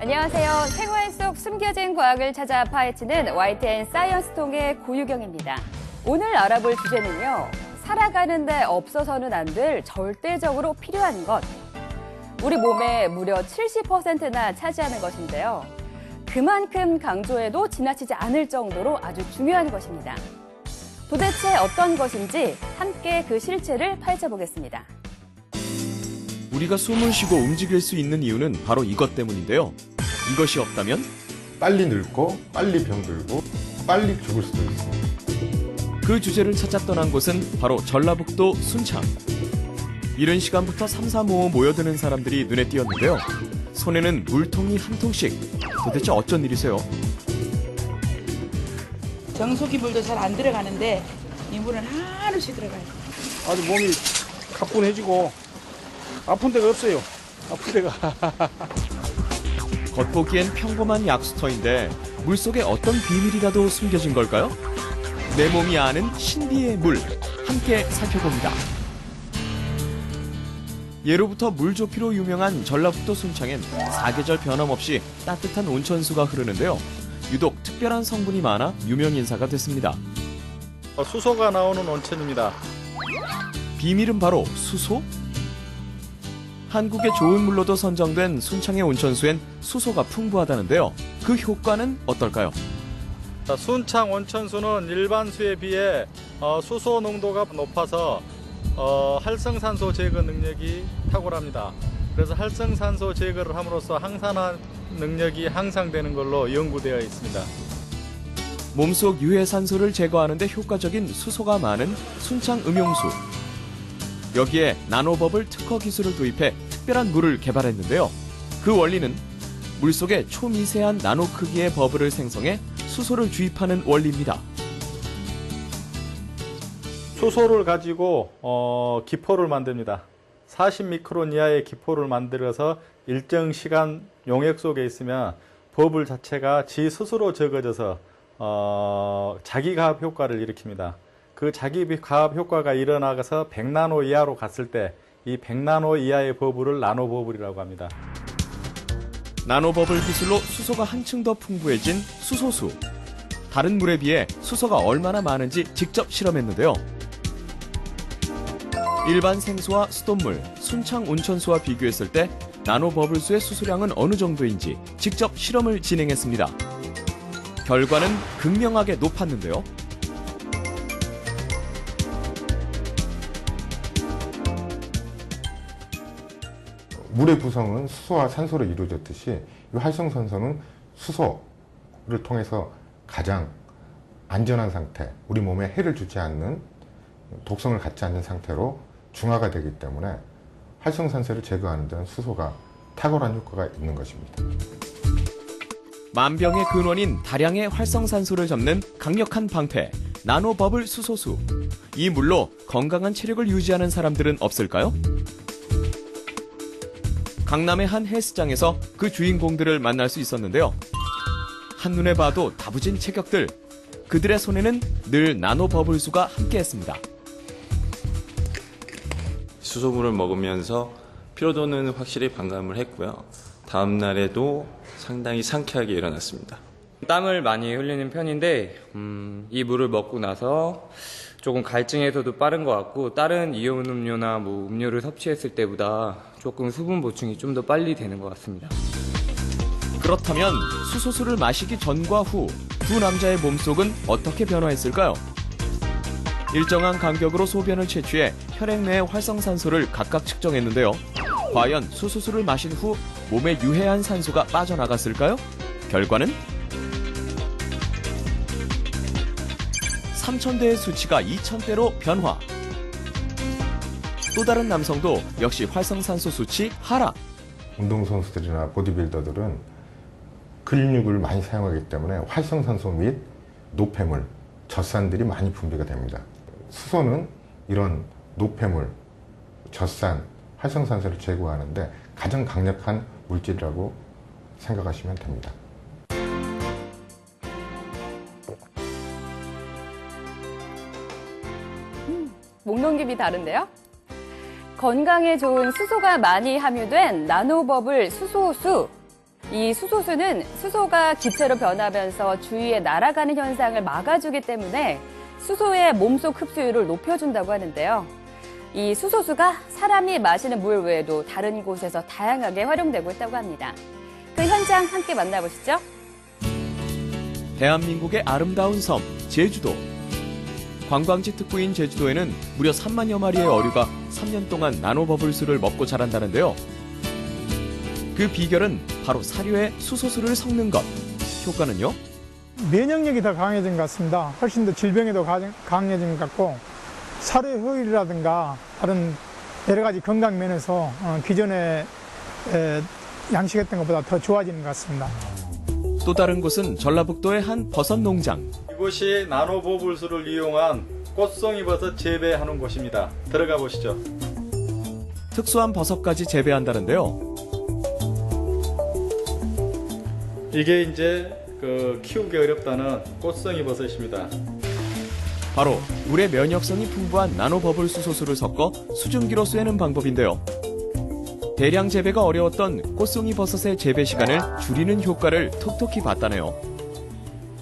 안녕하세요. 생활 속 숨겨진 과학을 찾아 파헤치는 YTN 사이언스 통의 고유경입니다. 오늘 알아볼 주제는요. 살아가는데 없어서는 안 될 절대적으로 필요한 것. 우리 몸의 무려 70%나 차지하는 것인데요. 그만큼 강조해도 지나치지 않을 정도로 아주 중요한 것입니다. 도대체 어떤 것인지 함께 그 실체를 파헤쳐 보겠습니다. 우리가 숨을 쉬고 움직일 수 있는 이유는 바로 이것 때문인데요. 이것이 없다면 빨리 늙고 빨리 병들고 빨리 죽을 수도 있습니다. 그 주제를 찾아 떠난 곳은 바로 전라북도 순창. 이른 시간부터 삼삼오오 모여드는 사람들이 눈에 띄었는데요. 손에는 물통이 한 통씩. 도대체 어쩐 일이세요? 정수기 물도 잘 안 들어가는데 이 물은 하루씩 들어가요. 아주 몸이 가뿐해지고 아픈 데가 없어요. 아픈 데가. 겉보기엔 평범한 약수터인데 물속에 어떤 비밀이라도 숨겨진 걸까요? 내 몸이 아는 신비의 물 함께 살펴봅니다. 예로부터 물좋기로 유명한 전라북도 순창엔 사계절 변함없이 따뜻한 온천수가 흐르는데요. 유독 특별한 성분이 많아 유명 인사가 됐습니다. 어, 수소가 나오는 온천입니다. 비밀은 바로 수소? 한국의 좋은 물로도 선정된 순창의 온천수엔 수소가 풍부하다는데요. 그 효과는 어떨까요? 자, 순창 온천수는 일반 수에 비해 어, 수소 농도가 높아서 어, 활성산소 제거 능력이 탁월합니다. 그래서 활성산소 제거를 함으로써 항산화 능력이 향상되는 걸로 연구되어 있습니다. 몸속 유해산소를 제거하는 데 효과적인 수소가 많은 순창 음용수. 여기에 나노버블 특허 기술을 도입해 특별한 물을 개발했는데요. 그 원리는 물속에 초미세한 나노 크기의 버블을 생성해 수소를 주입하는 원리입니다. 수소를 가지고 어, 기포를 만듭니다. 40미크론 이하의 기포를 만들어서 일정 시간 용액 속에 있으면 버블 자체가 지 스스로 적어져서 어, 자기가압 효과를 일으킵니다. 그 자기 가압 효과가 일어나서 100나노 이하로 갔을 때 이 100나노 이하의 버블을 나노 버블이라고 합니다. 나노 버블 기술로 수소가 한층 더 풍부해진 수소수. 다른 물에 비해 수소가 얼마나 많은지 직접 실험했는데요. 일반 생수와 수돗물, 순창 온천수와 비교했을 때 나노 버블수의 수소량은 어느 정도인지 직접 실험을 진행했습니다. 결과는 극명하게 높았는데요. 물의 구성은 수소와 산소로 이루어졌듯이 이 활성산소는 수소를 통해서 가장 안전한 상태, 우리 몸에 해를 주지 않는 독성을 갖지 않는 상태로 중화가 되기 때문에 활성산소를 제거하는 데는 수소가 탁월한 효과가 있는 것입니다. 만병의 근원인 다량의 활성산소를 잡는 강력한 방패, 나노버블 수소수. 이 물로 건강한 체력을 유지하는 사람들은 없을까요? 강남의 한 헬스장에서 그 주인공들을 만날 수 있었는데요. 한눈에 봐도 다부진 체격들. 그들의 손에는 늘 나노 버블수가 함께했습니다. 수소물을 먹으면서 피로도는 확실히 반감을 했고요. 다음 날에도 상당히 상쾌하게 일어났습니다. 땀을 많이 흘리는 편인데 음, 이 물을 먹고 나서 조금 갈증에서도 빠른 것 같고 다른 이온 음료나 뭐 음료를 섭취했을 때보다 조금 수분 보충이 좀 더 빨리 되는 것 같습니다. 그렇다면 수소수를 마시기 전과 후 두 남자의 몸속은 어떻게 변화했을까요? 일정한 간격으로 소변을 채취해 혈액 내의 활성산소를 각각 측정했는데요. 과연 수소수를 마신 후 몸에 유해한 산소가 빠져나갔을까요? 결과는 3,000대의 수치가 2,000대로 변화. 또 다른 남성도 역시 활성산소 수치 하락. 운동선수들이나 보디빌더들은 근육을 많이 사용하기 때문에 활성산소 및 노폐물, 젖산들이 많이 분비가 됩니다. 수소는 이런 노폐물, 젖산, 활성산소를 제거하는데 가장 강력한 물질이라고 생각하시면 됩니다. 목 넘김이 다른데요? 건강에 좋은 수소가 많이 함유된 나노버블 수소수. 이 수소수는 수소가 기체로 변하면서 주위에 날아가는 현상을 막아주기 때문에 수소의 몸속 흡수율을 높여준다고 하는데요. 이 수소수가 사람이 마시는 물 외에도 다른 곳에서 다양하게 활용되고 있다고 합니다. 그 현장 함께 만나보시죠. 대한민국의 아름다운 섬, 제주도. 관광지 특구인 제주도에는 무려 3만여 마리의 어류가 3년 동안 나노버블수를 먹고 자란다는데요. 그 비결은 바로 사료에 수소수를 섞는 것. 효과는요? 면역력이 더 강해진 것 같습니다. 훨씬 더 질병에도 가- 강해진 것 같고 사료 효율이라든가 다른 여러 가지 건강 면에서 어, 기존에 에, 양식했던 것보다 더 좋아지는 것 같습니다. 또 다른 곳은 전라북도의 한 버섯 농장. 이곳이 나노 보불수를 이용한 꽃송이 버섯 재배하는 곳입니다. 들어가 보시죠. 특수한 버섯까지 재배한다는데요. 이게 이제 그 키우기 어렵다는 꽃송이 버섯입니다. 바로 물의 면역성이 풍부한 나노 버블 수소수를 섞어 수증기로 쐬는 방법인데요. 대량 재배가 어려웠던 꽃송이 버섯의 재배 시간을 줄이는 효과를 톡톡히 봤다네요.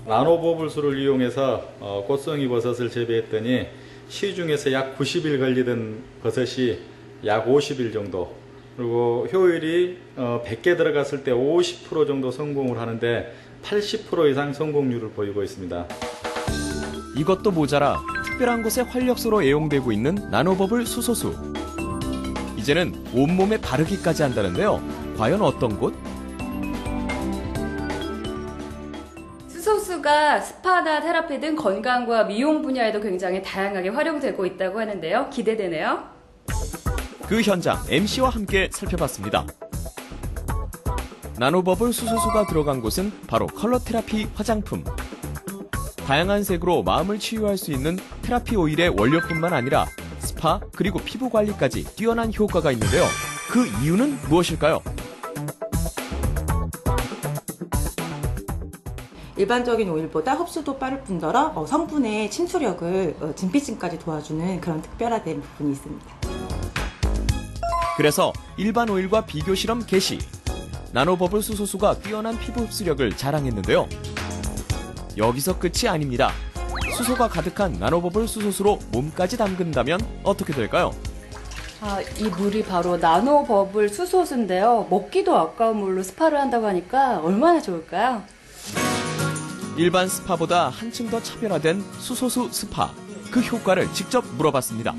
나노보불수를 이용해서 어, 꽃송이 버섯을 재배했더니 시중에서 약 90일 걸리던 버섯이 약 50일 정도 그리고 효율이 어, 100개 들어갔을 때 50% 정도 성공을 하는데 80% 이상 성공률을 보이고 있습니다. 이것도 모자라 특별한 곳에 활력소로 애용되고 있는 나노버블 수소수. 이제는 온몸에 바르기까지 한다는데요. 과연 어떤 곳? 수소수가 스파나 테라피 등 건강과 미용 분야에도 굉장히 다양하게 활용되고 있다고 하는데요. 기대되네요. 그 현장 MC와 함께 살펴봤습니다. 나노버블 수소수가 들어간 곳은 바로 컬러 테라피 화장품. 다양한 색으로 마음을 치유할 수 있는 테라피 오일의 원료뿐만 아니라 스파 그리고 피부 관리까지 뛰어난 효과가 있는데요. 그 이유는 무엇일까요? 일반적인 오일보다 흡수도 빠를 뿐더러 어, 성분의 침투력을 어, 진피층까지 도와주는 그런 특별화된 부분이 있습니다. 그래서 일반 오일과 비교 실험 개시. 나노버블 수소수가 뛰어난 피부 흡수력을 자랑했는데요. 여기서 끝이 아닙니다. 수소가 가득한 나노버블 수소수로 몸까지 담근다면 어떻게 될까요? 아, 이 물이 바로 나노 버블 수소수인데요. 먹기도 아까운 물로 스파를 한다고 하니까 얼마나 좋을까요? 일반 스파보다 한층 더 차별화된 수소수 스파. 그 효과를 직접 물어봤습니다.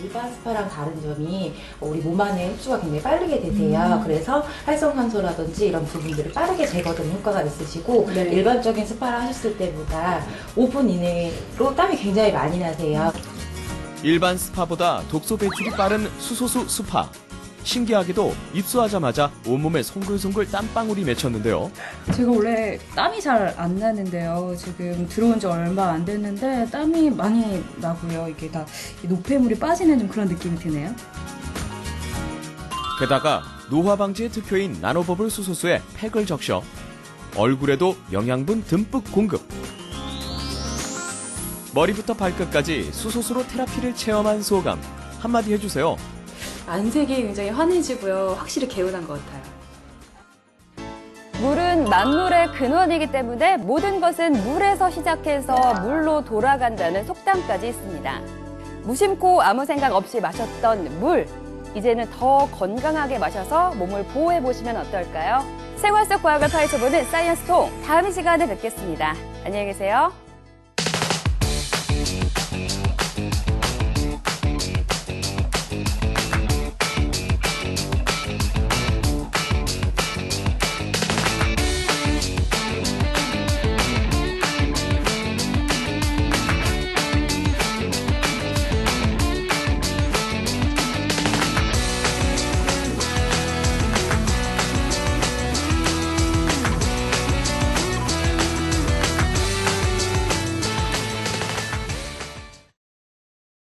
자, 일반 스파랑 다른 점이 우리 몸 안에 흡수가 굉장히 빠르게 되세요. 그래서 활성산소라든지 이런 부분들을 빠르게 제거되는 효과가 있으시고 네. 일반적인 스파를 하셨을 때보다 5분 이내로 땀이 굉장히 많이 나세요. 일반 스파보다 독소 배출이 빠른 수소수 스파. 신기하게도 입수하자마자 온몸에 송글송글 땀방울이 맺혔는데요. 제가 원래 땀이 잘 안 나는데요. 지금 들어온 지 얼마 안 됐는데 땀이 많이 나고요. 이게 다이 노폐물이 빠지는 좀 그런 느낌이 드네요. 게다가 노화 방지의 특효인 나노버블 수소수에 팩을 적셔 얼굴에도 영양분 듬뿍 공급. 머리부터 발끝까지 수소수로 테라피를 체험한 소감 한마디 해주세요. 안색이 굉장히 환해지고요. 확실히 개운한 것 같아요. 물은 만물의 근원이기 때문에 모든 것은 물에서 시작해서 물로 돌아간다는 속담까지 있습니다. 무심코 아무 생각 없이 마셨던 물. 이제는 더 건강하게 마셔서 몸을 보호해 보시면 어떨까요? 생활 속 과학을 파헤쳐보는 사이언스통 다음 시간에 뵙겠습니다. 안녕히 계세요.